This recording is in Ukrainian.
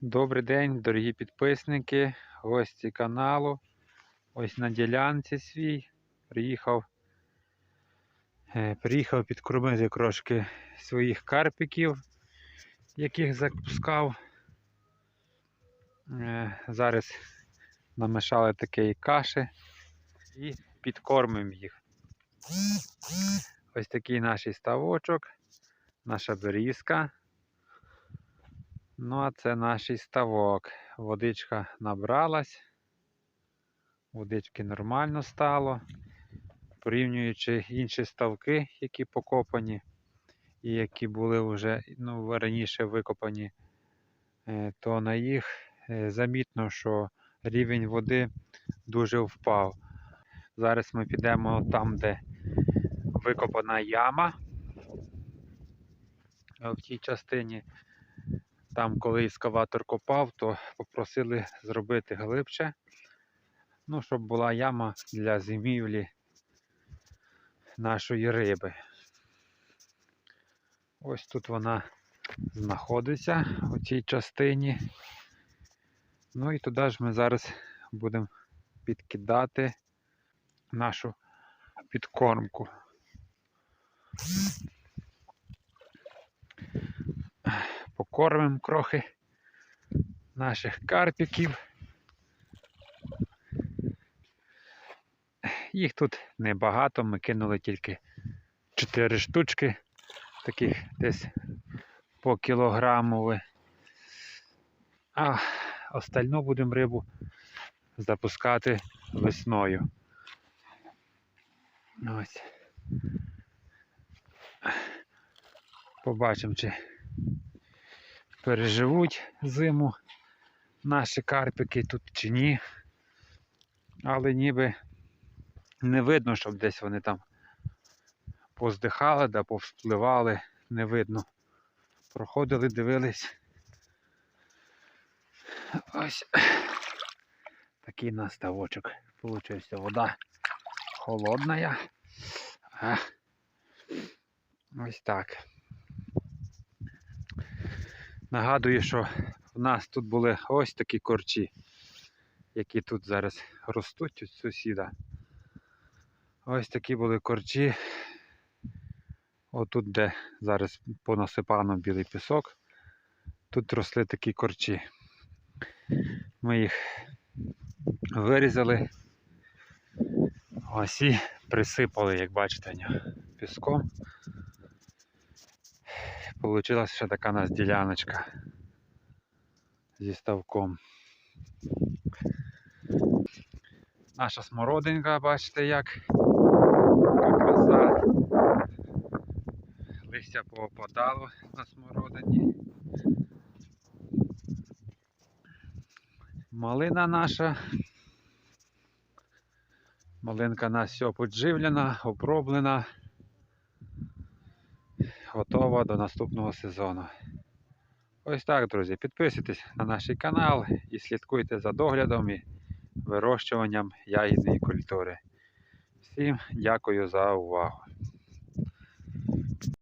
Добрий день, дорогі підписники, гості каналу. Ось на ділянці свій приїхав. е, Приїхав підкормити трошки своїх карпіків, яких запускав. Е, Зараз намішали такої каші і підкормимо їх. Ось такий наш ставочок, наша берізка. Ну, а це наш ставок. Водичка набралась. Водички нормально стало. Порівнюючи інші ставки, які покопані, і які були вже ну, раніше викопані, е, то на їх е, замітно, що рівень води дуже впав. Зараз ми підемо там, де викопана яма е, в тій частині. Там, коли ескаватор копав, то попросили зробити глибше. Ну, щоб була яма для зимівлі нашої риби. Ось тут вона знаходиться у цій частині. Ну і туди ж ми зараз будемо підкидати нашу підкормку. Покормимо крохи наших карпіків. Їх тут небагато, ми кинули тільки 4 штучки, таких десь по кілограмові. А остальну будемо рибу запускати весною. Ось. Побачимо, чи переживуть зиму наші карпики тут чи ні. Але ніби не видно, щоб десь вони там поздихали да повспливали, не видно. Проходили, дивились. Ось такий наставочок. Получився вода холодна. Ось так. Нагадую, що в нас тут були ось такі корчі, які тут зараз ростуть у сусіда. Ось такі були корчі. Отут, де зараз понасипано білий пісок, тут росли такі корчі. Ми їх вирізали. Ось і присипали, як бачите, піском. Получилась ще така у нас діляночка зі ставком. Наша смородинка, бачите як. Краса. Листя поопадало на смородині. Малина наша. Малинка нас все подживлена, оброблена готова до наступного сезону. Ось так, друзі. Підписуйтесь на наш канал і слідкуйте за доглядом і вирощуванням ягідної культури. Всім дякую за увагу.